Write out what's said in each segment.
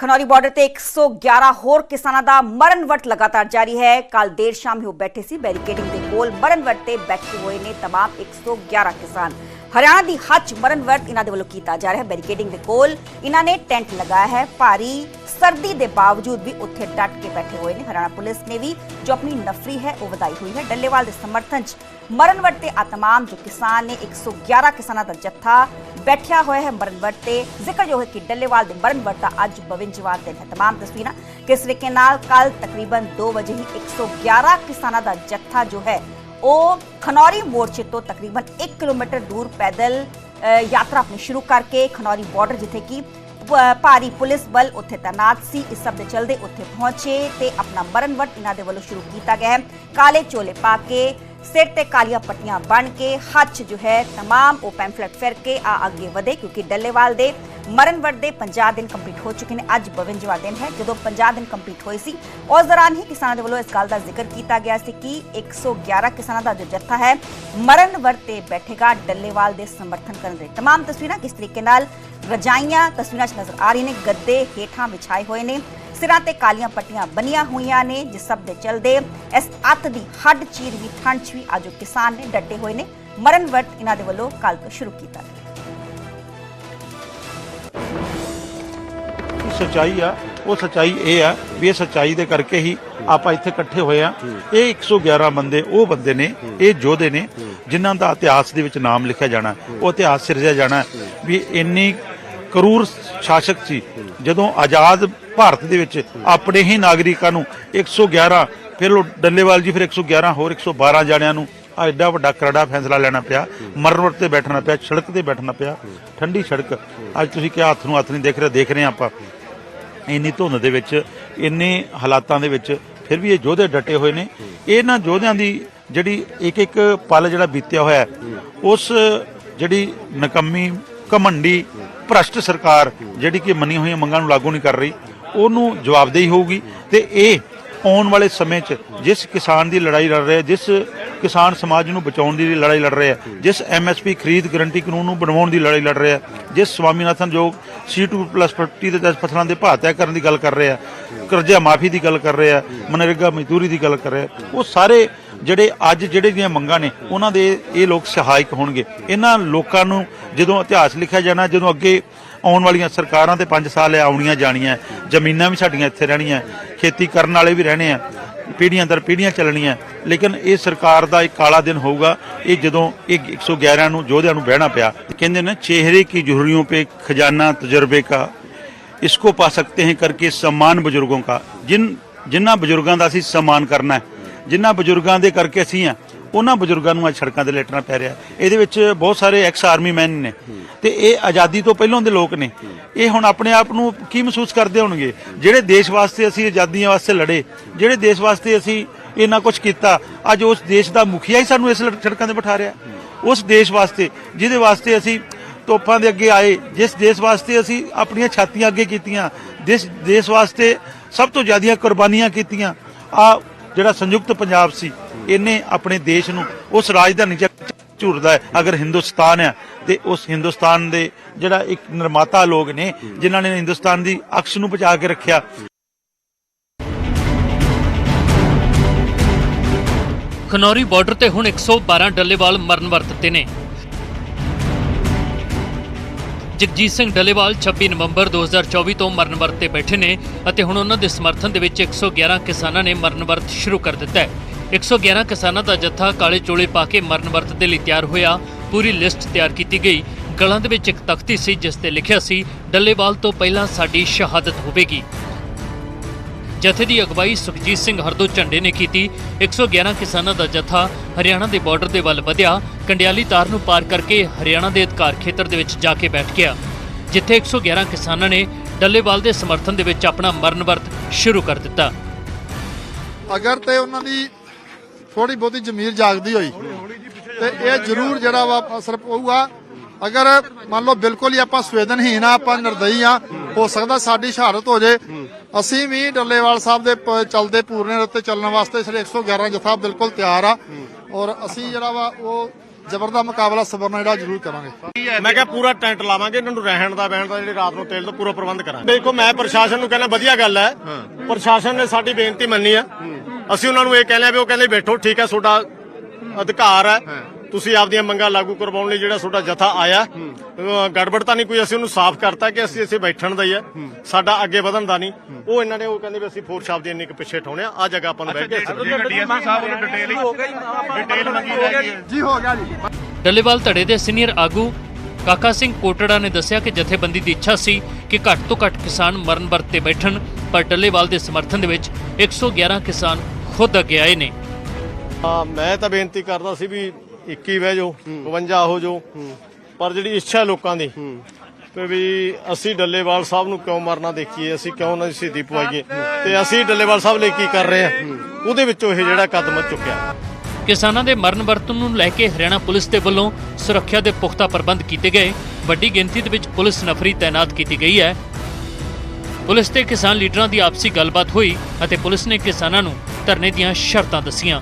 Khanauri border ਤੇ 111 ਹੋਰ ਕਿਸਾਨਾਂ ਦਾ ਮਰਨ ਵਰਤ ਲਗਾਤਾਰ ਜਾਰੀ ਹੈ। ਕੱਲ ਦੇਰ ਸ਼ਾਮ ਹੀ ਉਹ ਬੈਠੇ ਸੀ ਬੈਰੀਕੇਡਿੰਗ ਦੇ ਕੋਲ। ਮਰਨ ਵਰਤ ਤੇ ਬੈਠੇ ਹੋਏ ਨੇ ਤਮਾਮ 111 ਕਿਸਾਨ। ਹਰਿਆਣਾ ਦੀ ਹੱਜ ਮਰਨ ਵਰਤ ਇਹਨਾਂ ਦੇ ਵੱਲੋਂ ਕੀਤਾ ਜਾ ਰਿਹਾ ਹੈ। ਬੈਰੀਕੇਡਿੰਗ ਦੇ ਕੋਲ ਇਹਨਾਂ ਨੇ ਟੈਂਟ ਲਗਾਇਆ ਹੈ। ਭਾਰੀ ਸਰਦੀ ਦੇ ਬਾਵਜੂਦ ਵੀ ਉੱਥੇ ਡਟ ਕੇ ਬੈਠੇ ਹੋਏ ਨੇ ਹਰਿਆਣਾ ਪੁਲਿਸ ਨੇ ਵੀ ਜੋ ਆਪਣੀ ਨਫਰੀ ਹੈ ਉਹ ਵਧਾਈ ਹੋਈ ਹੈ ਡੱਲੇਵਾਲ ਦੇ ਸਮਰਥਨ 'ਚ ਮਰਨ ਵਰਤ ਤੇ ਆ ਤਮਾਮ ਜੋ ਕਿਸਾਨ ਨੇ 111 ਕਿਸਾਨਾਂ ਦਾ ਜੱਥਾ ਬੈਠਿਆ ਹੋਇਆ ਹੈ ਮਰਨ ਵਰਤ ਤੇ ਜ਼ਿਕਰ ਜੋ ਹੈ ਕਿ ਡੱਲੇਵਾਲ ਦੇ ਮਰਨ ਵਰਤ ਦਾ ਅੱਜ 52ਵਾਂ ਦਿਨ ਹੈ तमाम ਤਸਵੀਰਾਂ ਕਿਸ ਤਰੀਕੇ ਨਾਲ ਕੱਲ ਤਕਰੀਬਨ 2 ਵਜੇ ਹੀ 111 ਕਿਸਾਨਾਂ ਦਾ ਜੱਥਾ ਜੋ ਹੈ ਉਹ ਖਨੌਰੀ ਮੋਰਚੇ ਤੋਂ ਤਕਰੀਬਨ 1 ਕਿਲੋਮੀਟਰ ਦੂਰ ਪੈਦਲ ਅ, ਯਾਤਰਾ ਆਪਣੀ ਸ਼ੁਰੂ ਕਰਕੇ ਖਨੌਰੀ ਬਾਰਡਰ ਜਿੱਥੇ ਕਿ ਪ- ਭਾਰੀ ਪੁਲਿਸ ਬਲ ਉੱਥੇ ਤੈਨਾਤ ਸੀ। ਇਸ ਸਭ ਦੇ ਚਲਦੇ ਉੱਥੇ ਪਹੁੰਚੇ ਤੇ ਆਪਣਾ ਮਰਨ ਵਰਤ ਇਹਨਾਂ ਦੇ ਵੱਲੋਂ ਸ਼ੁਰੂ ਕੀਤਾ ਗਿਆ ਕਾਲੇ ਚੋਲੇ ਪਾ ਕੇ ਸਿਰ ਤੇ ਕਾਲੀਆਂ ਪੱਟੀਆਂ ਬਣ ਕੇ ਹੱਥ ਜੋ ਹੈ तमाम ਉਹ ਪੈਂਫਲੇਟ ਫਿਰ ਕੇ ਆ ਅੱਗੇ ਵਧੇ ਕਿਉਂਕਿ ਡੱਲੇਵਾਲ ਦੇ ਮਰਨ ਵਰਤ ਦੇ 50 ਦਿਨ ਕੰਪਲੀਟ ਹੋ ਚੁੱਕੇ ਨੇ ਅੱਜ 52ਵਾਂ ਦਿਨ ਹੈ ਜਦੋਂ 50 ਦਿਨ ਕੰਪਲੀਟ ਹੋਏ ਸੀ ਉਸ ਦੌਰਾਨ ਹੀ ਕਿਸਾਨਾਂ ਦੇ ਵੱਲੋਂ ਇਸ ਗੱਲ ਦਾ ਜ਼ਿਕਰ ਕੀਤਾ ਗਿਆ ਸੀ ਕਿ 111 ਕਿਸਾਨਾਂ ਦਾ ਜੋ ਜੱਥਾ ਹੈ ਮਰਨ ਵਰਤ ਤੇ ਬੈਠੇਗਾ ਡੱਲੇਵਾਲ ਦੇ ਸਮਰਥਨ ਕਰਨ ਦੇ तमाम ਤਸਵੀਰਾਂ ਕਿਸ ਤਰੀਕੇ ਨਾਲ ਰਜਾਈਆਂ ਤਸਵੀਰਾਂ 'ਚ ਨਜ਼ਰ ਆ ਰਹੀਆਂ ਨੇ ਗੱਦੇ ਹੇਠਾਂ ਵਿਛਾਏ ਹੋਏ ਨੇ ਸਿਰਾਂ ਤੇ ਕਾਲੀਆਂ ਪੱਟੀਆਂ ਬਣੀਆਂ ਹੋਈਆਂ ਨੇ, ਜਿਸ ਸਭ ਦੇ ਚਲਦੇ ਇਸ ਅੱਤ ਦੀ ਹੱਡ ਚੀਰ ਵੀ ਠੰਡ 'ਚ ਵੀ ਅੱਜ ਕਿਸਾਨ ਨੇ ਡਟੇ ਹੋਏ ਨੇ। ਮਰਨ ਵਰਤ ਇਹਨਾਂ ਦੇ ਵੱਲੋਂ ਕੱਲ ਤੋਂ ਸ਼ੁਰੂ ਕੀਤਾ। ਗਿਆ ਆ, ਉਹ ਸਚਾਈ ਇਹ ਆ ਵੀ ਇਹ ਸੱਚਾਈ ਦੇ ਕਰਕੇ ਹੀ ਆਪਾਂ ਇੱਥੇ ਇਕੱਠੇ ਹੋਏ ਆ। ਇਹ 111 ਬੰਦੇ, ਉਹ ਬੰਦੇ ਨੇ, ਇਹ ਯੋਧੇ ਨੇ, ਜਿਨ੍ਹਾਂ ਦਾ ਇਤਿਹਾਸ ਦੇ ਵਿੱਚ ਨਾਮ ਲਿਖਿਆ ਜਾਣਾ, ਉਹ ਇਤਿਹਾਸ ਸਿਰਜਿਆ ਜਾਣਾ, ਵੀ ਇੰਨੀ ਕਰੂਰ ਸ਼ਾਸਕ ਸੀ। ਜਦੋਂ ਆਜ਼ਾਦ ਭਾਰਤ ਦੇ ਵਿੱਚ ਆਪਣੇ ਹੀ ਨਾਗਰਿਕਾਂ ਨੂੰ 111 ਫਿਰ ਉਹ ਡੱਲੇਵਾਲ ਜੀ, ਫਿਰ 111 ਹੋਰ 112 ਜਾਣਿਆਂ ਨੂੰ ਆ ਐਡਾ ਵੱਡਾ ਕਰੜਾ ਫੈਸਲਾ ਲੈਣਾ ਪਿਆ। ਮਰਨ ਵਰਤ ਤੇ ਬੈਠਣਾ ਪਿਆ, ਸੜਕ ਤੇ ਬੈਠਣਾ ਪਿਆ। ਠੰਡੀ ਸੜਕ। ਅੱਜ ਤੁਸੀਂ ਕਿਹਾ ਹੱਥ ਨੂੰ ਹੱਥ ਨਹੀਂ ਦੇਖ ਰਹੇ ਦੇਖ ਰਹੇ ਹਾਂ ਆਪਾਂ। ਇੰਨੀ ਧੁੰਦ ਦੇ ਵਿੱਚ, ਇੰਨੇ ਹਾਲਾਤਾਂ ਦੇ ਵਿੱਚ, ਫਿਰ ਵੀ ਇਹ ਯੋਧੇ ਡਟੇ ਹੋਏ ਨੇ। ਇਹਨਾਂ ਯੋਧਿਆਂ ਦੀ ਜਿਹੜੀ ਇੱਕ ਇੱਕ ਪਲ ਜਿਹੜਾ ਬੀਤਿਆ ਹੋਇਆ, ਉਸ ਜਿਹੜੀ ਨਕੰਮੀ ਘਮੰਡੀ ਭ੍ਰਸ਼ਟ ਸਰਕਾਰ ਜਿਹੜੀ ਕਿ ਮੰਨੀਆਂ ਹੋਈਆਂ ਮੰਗਾਂ ਨੂੰ ਲਾਗੂ ਨਹੀਂ ਕਰ ਰਹੀ, ਉਹਨੂੰ ਜਵਾਬਦੇਹੀ ਹੋਊਗੀ ਤੇ ਇਹ ਆਉਣ ਵਾਲੇ ਸਮੇਂ 'ਚ ਜਿਸ ਕਿਸਾਨ ਦੀ ਲੜਾਈ ਲੜ ਰਿਹਾ, ਜਿਸ ਕਿਸਾਨ ਸਮਾਜ ਨੂੰ ਬਚਾਉਣ ਦੀ ਲੜਾਈ ਲੜ ਰਿਹਾ ਜਿਸ ਐਮਐਸਪੀ ਖਰੀਦ ਗਰੰਟੀ ਕਾਨੂੰਨ ਨੂੰ ਬਣਵਾਉਣ ਦੀ ਲੜਾਈ ਲੜ ਰਿਹਾ ਜਿਸ ਸਵਾਮੀਨਾਥਨ ਜੋ C2+50 ਦੇ ਦਸ ਫਸਲਾਂ ਦੇ ਭਾਅ ਤੈਅ ਕਰਨ ਦੀ ਗੱਲ ਕਰ ਰਿਹਾ ਕਰਜ਼ਾ ਮਾਫੀ ਦੀ ਗੱਲ ਕਰ ਰਿਹਾ ਮਨਰੇਗਾ ਮਜ਼ਦੂਰੀ ਦੀ ਗੱਲ ਕਰ ਰਿਹਾ ਉਹ ਸਾਰੇ ਜਿਹੜੇ ਅੱਜ ਜਿਹੜੇ ਦੀਆਂ ਮੰਗਾਂ ਨੇ ਉਹਨਾਂ ਦੇ ਇਹ ਲੋਕ ਸਹਾਇਕ ਹੋਣਗੇ ਇਹਨਾਂ ਲੋਕਾਂ ਨੂੰ ਜਦੋਂ ਇਤਿਹਾਸ ਲਿਖਿਆ ਜਾਣਾ ਜਦੋਂ ਅੱਗੇ ਆਉਣ ਵਾਲੀਆਂ ਸਰਕਾਰਾਂ ਤੇ 5 ਸਾਲ ਆਉਣੀਆਂ ਜਾਣੀਆਂ ਜ਼ਮੀਨਾਂ ਵੀ ਸਾਡੀਆਂ ਇੱਥੇ ਰਹਿਣੀਆਂ ਖੇਤੀ ਕਰਨ ਵਾਲੇ ਵੀ ਰਹਿਣੇ ਆ ਪੀੜ੍ਹੀਆਂ ਦਰ ਪੀੜ੍ਹੀਆਂ ਚੱਲਣੀਆਂ ਲੇਕਿਨ ਇਹ ਸਰਕਾਰ ਦਾ ਇੱਕ ਕਾਲਾ ਦਿਨ ਹੋਊਗਾ ਇਹ ਜਦੋਂ ਇਹ 111 ਨੂੰ ਯੋਧਿਆਂ ਨੂੰ ਬਹਿਣਾ ਪਿਆ ਕਹਿੰਦੇ ਨੇ ਚਿਹਰੇ ਕੀ ਜੁਹਰੀਆਂ पे खजाना तजर्बे का इसको पा सकते हैं करके सम्मान ਬਜ਼ੁਰਗੋਂ का ਜਿਨ ਜਿਨ੍ਹਾਂ ਬਜ਼ੁਰਗਾਂ ਦਾ ਅਸੀਂ ਸਨਮਾਨ ਕਰਨਾ ਹੈ ਜਿਨ੍ਹਾਂ ਬਜ਼ੁਰਗਾਂ ਦੇ ਕਰਕੇ ਅਸੀਂ ਆ, ਉਹਨਾਂ ਬਜ਼ੁਰਗਾਂ ਨੂੰ ਅੱਜ ਸੜਕਾਂ ਤੇ ਲੇਟਣਾ ਪੈ ਰਿਹਾ। ਇਹਦੇ ਵਿੱਚ ਬਹੁਤ ਸਾਰੇ ਐਕਸ ਆਰਮੀ ਮੈਨ ਨੇ। ਤੇ ਇਹ ਆਜ਼ਾਦੀ ਤੋਂ ਪਹਿਲਾਂ ਦੇ ਲੋਕ ਨੇ। ਇਹ ਹੁਣ ਆਪਣੇ ਆਪ ਨੂੰ ਕੀ ਮਹਿਸੂਸ ਕਰਦੇ ਹੋਣਗੇ? ਜਿਹੜੇ ਦੇਸ਼ ਵਾਸਤੇ ਅਸੀਂ ਆਜ਼ਾਦੀਆਂ ਵਾਸਤੇ ਲੜੇ, ਜਿਹੜੇ ਦੇਸ਼ ਵਾਸਤੇ ਅਸੀਂ ਇੰਨਾ ਕੁਝ ਕੀਤਾ, ਅੱਜ ਉਸ ਦੇਸ਼ ਦਾ ਮੁਖੀਆ ਹੀ ਸਾਨੂੰ ਇਸ ਸੜਕਾਂ ਤੇ ਬਿਠਾ ਰਿਹਾ। ਉਸ ਦੇਸ਼ ਵਾਸਤੇ, ਜਿਹਦੇ ਵਾਸਤੇ ਅਸੀਂ ਤੋਪਾਂ ਦੇ ਅੱਗੇ ਆਏ, ਜਿਸ ਦੇਸ਼ ਵਾਸਤੇ ਅਸੀਂ ਆਪਣੀਆਂ ਛਾਤੀਆਂ ਅੱਗੇ ਕੀਤੀਆਂ, ਜਿਸ ਦੇਸ਼ ਵਾਸਤੇ ਸਭ ਤੋਂ ਜ਼ਿਆਦੀਆਂ ਕੁਰਬਾਨੀਆਂ ਕੀਤੀਆਂ, ਆ ਜਿਹੜਾ ਸੰਯੁਕਤ ਪੰਜਾਬ ਸੀ, ਇਹਨੇ ਆਪਣੇ ਦੇਸ਼ ਨੂੰ ਉਸ ਰਾਜਧਾਨੀ ਚ ਝੁਰਦਾ ਹੈ। ਅਗਰ ਹਿੰਦੁਸਤਾਨ ਹੈ ਤੇ ਉਸ ਹਿੰਦੁਸਤਾਨ ਦੇ ਜਿਹੜਾ ਇੱਕ ਨਿਰਮਾਤਾ ਲੋਕ ਨੇ, ਜਿਨ੍ਹਾਂ ਨੇ ਹਿੰਦੁਸਤਾਨ ਦੀ ਅਕਸ ਨੂੰ ਬਚਾ ਕੇ ਰੱਖਿਆ। ਖਨੌਰੀ ਬਾਰਡਰ ਤੇ ਹੁਣ 112 ਡੱਲੇਵਾਲ ਮਰਨ ਵਰਤ ਨੇ। ਜਗਜੀਤ ਸਿੰਘ ਡੱਲੇਵਾਲ 26 ਨਵੰਬਰ 2024 ਤੋਂ ਮਰਨ ਵਰਤ ਤੇ ਬੈਠੇ ਨੇ ਅਤੇ ਹੁਣ ਉਹਨਾਂ ਦੇ ਸਮਰਥਨ ਦੇ ਵਿੱਚ 111 ਕਿਸਾਨਾਂ ਨੇ ਮਰਨ ਵਰਤ ਸ਼ੁਰੂ ਕਰ ਦਿੱਤਾ ਹੈ। 111 ਕਿਸਾਨਾਂ ਦਾ ਜੱਥਾ ਕਾਲੇ ਚੋਲੇ ਪਾ ਕੇ ਮਰਨ ਵਰਤ ਦੇ ਲਈ ਤਿਆਰ ਹੋਇਆ। ਪੂਰੀ ਲਿਸਟ ਤਿਆਰ ਕੀਤੀ ਗਈ। ਗਲਾਂ ਦੇ ਵਿੱਚ ਇੱਕ ਤਖਤੀ ਸੀ, ਜਿਸ ਤੇ ਲਿਖਿਆ ਸੀ, ਡੱਲੇਵਾਲ ਤੋਂ ਪਹਿਲਾਂ ਸਾਡੀ ਸ਼ਹਾਦਤ ਹੋਵੇਗੀ। ਜਥੇ ਦੀ ਅਗਵਾਈ ਸੁਖਜੀਤ ਸਿੰਘ ਹਰਦੋ ਝੰਡੇ ਨੇ ਕੀਤੀ। 111 ਕਿਸਾਨਾਂ ਦਾ ਜਥਾ ਹਰਿਆਣਾ ਦੇ ਬਾਰਡਰ ਦੇ ਵੱਲ ਵਧਿਆ। ਕੰਡਿਆਲੀ ਤਾਰ ਨੂੰ ਪਾਰ ਕਰਕੇ ਹਰਿਆਣਾ ਦੇ ਅਧਿਕਾਰ ਖੇਤਰ ਦੇ ਵਿੱਚ ਜਾ ਕੇ ਬੈਠ ਗਿਆ। ਜਿੱਥੇ 111 ਕਿਸਾਨਾਂ ਨੇ ਡੱਲੇਵਾਲ ਦੇ ਸਮਰਥਨ ਦੇ ਵਿੱਚ ਆਪਣਾ ਮਰਨ ਵਰਤ ਸ਼ੁਰੂ ਕਰ ਦਿੱਤਾ। ਅਗਰ ਤੇ ਉਹਨਾਂ ਦੀ ਥੋੜੀ ਬਹੁਤੀ ਜ਼ਮੀਰ ਜਾਗਦੀ ਹੋਈ, ਤੇ ਇਹ ਜ਼ਰੂਰ ਜਿਹੜਾ ਵਾ ਅਸਰ ਪਊਗਾ। ਅਗਰ ਮੰਨ ਲਓ ਬਿਲਕੁਲ ਹੀ ਆਪਾਂ ਸੰਵੇਦਨਹੀਨ ਆ, ਆਪਾਂ ਨਿਰਦਈ ਆ, ਹੋ ਸਕਦਾ ਸਾਡੀ ਸ਼ਹਾਦਤ ਹੋ ਜੇ। ਅਸੀਂ ਵੀ ਡੱਲੇਵਾਲ ਸਾਹਿਬ ਦੇ ਚੱਲਦੇ ਪੂਰਨੇ ਉੱਤੇ ਚੱਲਣ ਵਾਸਤੇ ਸਿਰ 111 ਜਥਾ ਬਿਲਕੁਲ ਤਿਆਰ ਆ। ਔਰ ਅਸੀਂ ਜਿਹੜਾ ਵਾ, ਉਹ ਜ਼ਬਰ ਦਾ ਮੁਕਾਬਲਾ ਸਬਰ ਨਾਲ ਜਿਹੜਾ ਜ਼ਰੂਰ ਕਰਾਂਗੇ। ਮੈਂ ਕਿਹਾ ਪੂਰਾ ਟੈਂਟ ਲਾਵਾਂਗੇ, ਇਹਨਾਂ ਨੂੰ ਰਹਿਣ ਦਾ, ਬਹਿਣ ਦਾ, ਜਿਹੜੇ ਰਾਤ ਨੂੰ ਤੇਲ ਦਾ ਪੂਰਾ ਪ੍ਰਬੰਧ ਕਰਾਂਗੇ। ਦੇਖੋ, ਮੈਂ ਪ੍ਰਸ਼ਾਸਨ ਨੂੰ ਕਹਿੰਦਾ ਵਧੀਆ ਗੱਲ ਹੈ। ਪ੍ਰਸ਼ਾਸਨ ਨੇ ਸਾਡੀ ਬੇਨਤੀ ਮੰਨੀ ਆ। ਅਸੀਂ ਉਹਨਾਂ ਨੂੰ ਇਹ ਕਹਿੰਦੇ ਆ ਵੀ ਉਹ ਕਹਿੰਦੇ ਬੈਠੋ, ਠੀਕ ਹੈ, ਤੁਹਾਡਾ ਅਧਿਕਾਰ ਹੈ। ਤੁਸੀਂ ਆਪਦੀਆਂ ਮੰਗਾਂ ਲਾਗੂ ਕਰਵਾਉਣ ਲਈ ਜਿਹੜਾ ਤੁਹਾਡਾ ਜਥਾ ਆਇਆ ਗੜਬੜ ਤਾਂ ਨਹੀਂ ਕੋਈ ਅਸੀਂ ਉਹਨੂੰ ਸਾਫ਼ ਕਰਤਾ ਕਿ ਅਸੀਂ ਇੱਥੇ ਬੈਠਣ ਦਾ ਹੀ ਹੈ ਸਾਡਾ ਅੱਗੇ ਵਧਣ ਦਾ ਨਹੀਂ। ਉਹ ਇਹਨਾਂ ਨੇ ਉਹ ਕਹਿੰਦੇ ਵੀ ਅਸੀਂ ਫੋਰਸ ਆਫ ਦੀ ਇੰਨੀ ਕੁ ਪਿੱਛੇ ਠਾਉਣੇ ਆ ਆ ਜਗ੍ਹਾ ਆਪਾਂ ਨੂੰ ਬੈਠ ਕੇ ਇੱਥੇ ਜੀ। ਹੋ। ਗਿਆ ਜੀ। ਡੱਲੇਵਾਲ ਧੜੇ ਦੇ ਸੀਨੀਅਰ ਆਗੂ ਕਾਕਾ ਸਿੰਘ ਕੋਟੜਾ ਨੇ ਦੱਸਿਆ ਕਿ ਜਥੇਬੰਦੀ ਦੀ ਇੱਛਾ ਸੀ ਕਿ ਘੱਟ ਤੋਂ ਘੱਟ ਕਿਸਾਨ ਮਰਨ ਵਰਤ ਤੇ ਬੈਠਣ ਪਰ ਡੱਲੇਵਾਲ ਦੇ ਸਮਰਥਨ ਦੇ ਵਿੱਚ 111 ਕਿਸਾਨ ਖੁਦ ਅੱਗੇ ਆਏ ਨੇ। ਮੈਂ ਤਾਂ ਬੇਨਤੀ ਕਰਦਾ ਸੀ ਵੀ 21 ਬਹਿ ਜਾਓ 52 ਹੋ ਜਾਓ। ਪਰ ਜਿਹੜੀ ਇੱਛਾ ਲੋਕਾਂ ਦੀ ਕਿ ਵੀ ਅਸੀਂ ਡੱਲੇਵਾਲ ਸਾਹਿਬ ਨੂੰ ਕਿਉਂ ਮਰਨਾ ਦੇਖੀਏ ਅਸੀਂ ਕਿਉਂ ਨਾ ਸ਼ਹੀਦੀ ਪਵਾਈਏ ਤੇ ਅਸੀਂ ਡੱਲੇਵਾਲ ਸਾਹਿਬ ਲਈ ਕੀ ਕਰ ਰਹੇ ਆ ਉਹਦੇ ਵਿੱਚੋਂ ਇਹ ਜਿਹੜਾ ਕਦਮ ਚੁੱਕਿਆ। ਕਿਸਾਨਾਂ ਦੇ ਮਰਨ ਵਰਤਨ ਨੂੰ ਲੈ ਕੇ ਹਰਿਆਣਾ ਪੁਲਿਸ ਦੇ ਵੱਲੋਂ ਸੁਰੱਖਿਆ ਦੇ ਪੁਖਤਾ ਪ੍ਰਬੰਧ ਕੀਤੇ ਗਏ। ਵੱਡੀ ਗਿਣਤੀ ਦੇ ਵਿੱਚ ਪੁਲਿਸ ਨਫਰੀ ਤਾਇਨਾਤ ਕੀਤੀ ਗਈ ਹੈ। ਪੁਲਿਸ ਤੇ ਕਿਸਾਨ ਲੀਡਰਾਂ ਦੀ ਆਪਸੀ ਗੱਲਬਾਤ ਹੋਈ ਅਤੇ ਪੁਲਿਸ ਨੇ ਕਿਸਾਨਾਂ ਨੂੰ ਧਰਨੇ ਦੀਆਂ ਸ਼ਰਤਾਂ ਦੱਸੀਆਂ।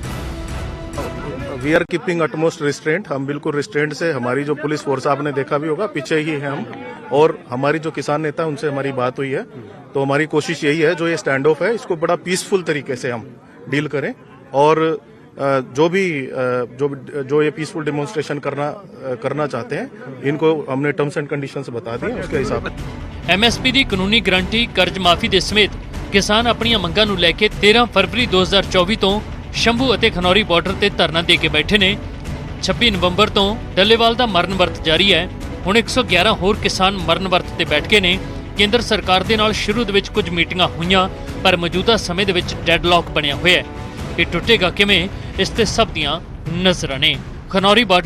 we are keeping utmost restraint हम बिल्कुल रिस्ट्रेंट से हमारी जो पुलिस फोर्स आपने देखा भी होगा पीछे ही है हम और हमारी जो किसान नेता है उनसे हमारी बात हुई है तो हमारी कोशिश यही है जो ये स्टैंड ऑफ है इसको बड़ा पीसफुल तरीके से हम डील करें और अ, जो भी अ, जो जो ये पीसफुल डेमोन्स्ट्रेशन करना अ, करना चाहते हैं इनको हमने टर्म्स एंड कंडीशंस बता दिए उसके हिसाब से ਐਮਐਸਪੀ ਦੀ ਕਾਨੂੰਨੀ ਗਰੰਟੀ ਕਰਜ਼ ਮਾਫੀ ਦੇ ਸਮੇਤ ਕਿਸਾਨ ਆਪਣੀਆਂ ਮੰਗਾਂ ਨੂੰ ਲੈ ਕੇ 13 ਫਰਵਰੀ 2024 ਤੋਂ ਸ਼ੰਭੂ ਅਤੇ ਖਨੌਰੀ ਬਾਰਡਰ ਤੇ ਧਰਨਾ ਦੇ ਕੇ ਬੈਠੇ ਨੇ। 26 ਨਵੰਬਰ ਤੋਂ ਡੱਲੇਵਾਲ ਦਾ ਮਰਨ ਵਰਤ ਜਾਰੀ ਹੈ। ਹੁਣ 111 ਹੋਰ ਕਿਸਾਨ ਮਰਨ ਵਰਤ ਤੇ ਬੈਠ ਗਏ ਨੇ। ਕੇਂਦਰ ਸਰਕਾਰ ਦੇ ਨਾਲ ਸ਼ੁਰੂ ਦੇ ਵਿੱਚ ਕੁਝ ਮੀਟਿੰਗਾਂ ਹੋਈਆਂ, ਪਰ ਮੌਜੂਦਾ ਸਮੇਂ ਦੇ ਵਿੱਚ ਡੈਡਲੌਕ ਬਣਿਆ ਹੋਇਆ ਹੈ। ਇਹ ਟੁੱਟੇਗਾ ਕਿਵੇਂ? ਇਸ ਤੇ ਸਭ ਦੀਆਂ ਨਜ਼ਰਾਂ ਨੇ। ਖਨੌਰੀ ਬਾਰਡਰ